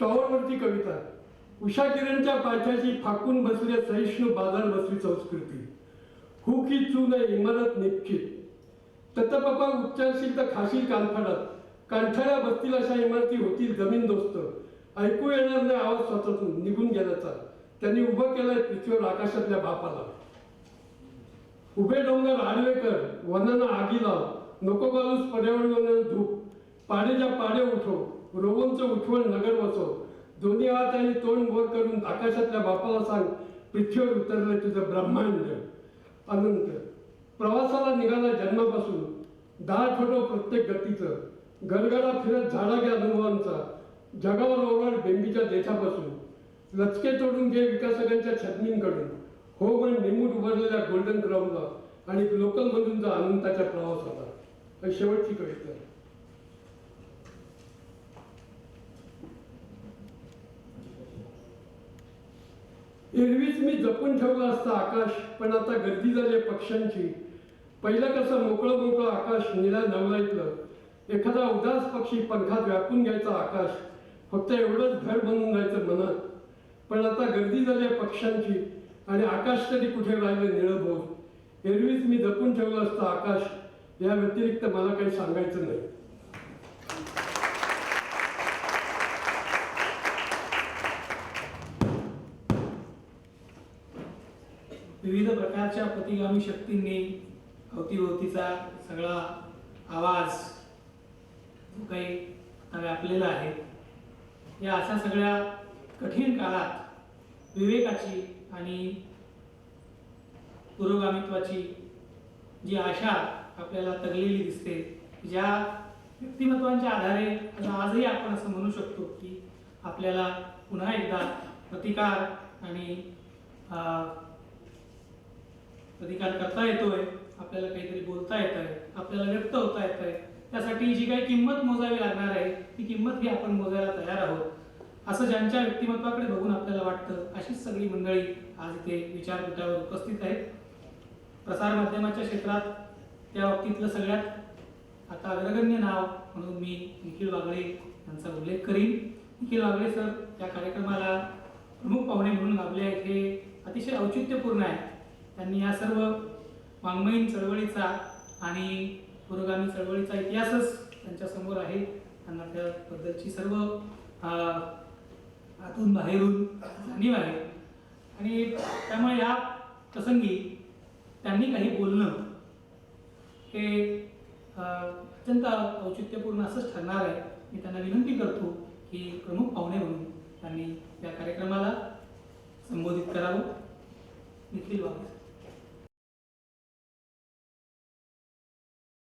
टॉवरवरती कविता. उषा किरणच्या पायथ्याशी फाकून बसल्या सहिष्णू बाजार बसली संस्कृती. हू की चू इमारत निश्चित ततपपा उच्चारशील तर खाशील कानफाडात कानठाळ्या बसतील अशा इमारती होतील जमीन दोस्त. ऐकू येणार नाही आवाज स्वतःतून निघून गेल्याचा. त्यांनी उभं केलाय पृथ्वीवर आकाशातल्या बापाला. उभे डोंगर आडवेकर वनांना आगी लाव. नको घालूस पर्यावरण धूप. पाडेच्या पाडे उठव. रोवंचं उठवण नगर वसो दोन्ही हात आणि तोंड वर करून आकाशातल्या बापाला सांग पृथ्वीवर उतरलं तुझं ब्रह्मांड. अनंत. प्रवासाला निघाला जन्मापासून. दहा ठोठो प्रत्येक गतीचं. गडगडा फिरत झाडा घ्या अनुभवांचा. जगावर ओरड बेंबीच्या देशापासून लचके तोडून घे विकासकांच्या छटणींकडून. हो पण निमूट उभारलेल्या गोल्डन ग्राउंडला आणि लोकल मधून जा अनंताच्या प्रवासाला. शेवटची कविता आहे. एरवीच मी जपून ठेवला असता आकाश पण आता गर्दी झाली आहे पक्ष्यांची. पहिलं कसं मोकळं मोकळं आकाश निळ्या नवलाईतलं. एखादा उदास पक्षी पंखात व्यापून घ्यायचा आकाश. फक्त एवढंच घर बनून जायचं मनात पण आता गर्दी झाली आहे पक्ष्यांची आणि आकाश तरी कुठे राहिलं निळं बोल एरवीच मी जपून ठेवलं असतं आकाश. या व्यतिरिक्त मला काही सांगायचं नाही. विविध प्रकारच्या प्रतिगामी शक्तींनी अवतीभोवतीचा सगळा आवाज जो काही आता व्यापलेला आहे या अशा सगळ्या कठीण काळात विवेकाची आणि पुरोगामित्वाची जी आशा आपल्याला तगलेली दिसते ज्या व्यक्तिमत्वांच्या आधारे आजही आपण असं म्हणू शकतो की आपल्याला पुन्हा एकदा प्रतिकार आणि प्रतिकार करता येतोय आपल्याला काहीतरी बोलता येत आहे आपल्याला व्यक्त होता येत आहे त्यासाठी जी काही किंमत मोजावी लागणार आहे ती किंमत ही आपण मोजायला तयार आहोत. असं ज्यांच्या व्यक्तिमत्वाकडे बघून आपल्याला वाटतं अशीच सगळी मंडळी आज इथे विचारपीठावर उपस्थित आहेत. प्रसार माध्यमाच्या क्षेत्रात त्या बाबतीतलं सगळ्यात आता अग्रगण्य नाव म्हणून मी निखिल वागळे यांचा उल्लेख करीन. निखिल वागळे सर या कार्यक्रमाला प्रमुख पाहुणे म्हणून लाभले आहेत हे अतिशय औचित्यपूर्ण आहे. त्यांनी या सर्व वाङ्मयीन चळवळीचा आणि पुरोगामी चळवळीचा इतिहासच त्यांच्यासमोर आहे. त्यांना त्याबद्दलची सर्व आतून बाहेरून जाणीव आहे. आणि त्यामुळे या प्रसंगी त्यांनी काही बोलणं हे अत्यंत औचित्यपूर्ण असंच ठरणार आहे. मी त्यांना विनंती करतो की प्रमुख पाहुणे म्हणून त्यांनी या कार्यक्रमाला संबोधित करावं. निखिल वाघ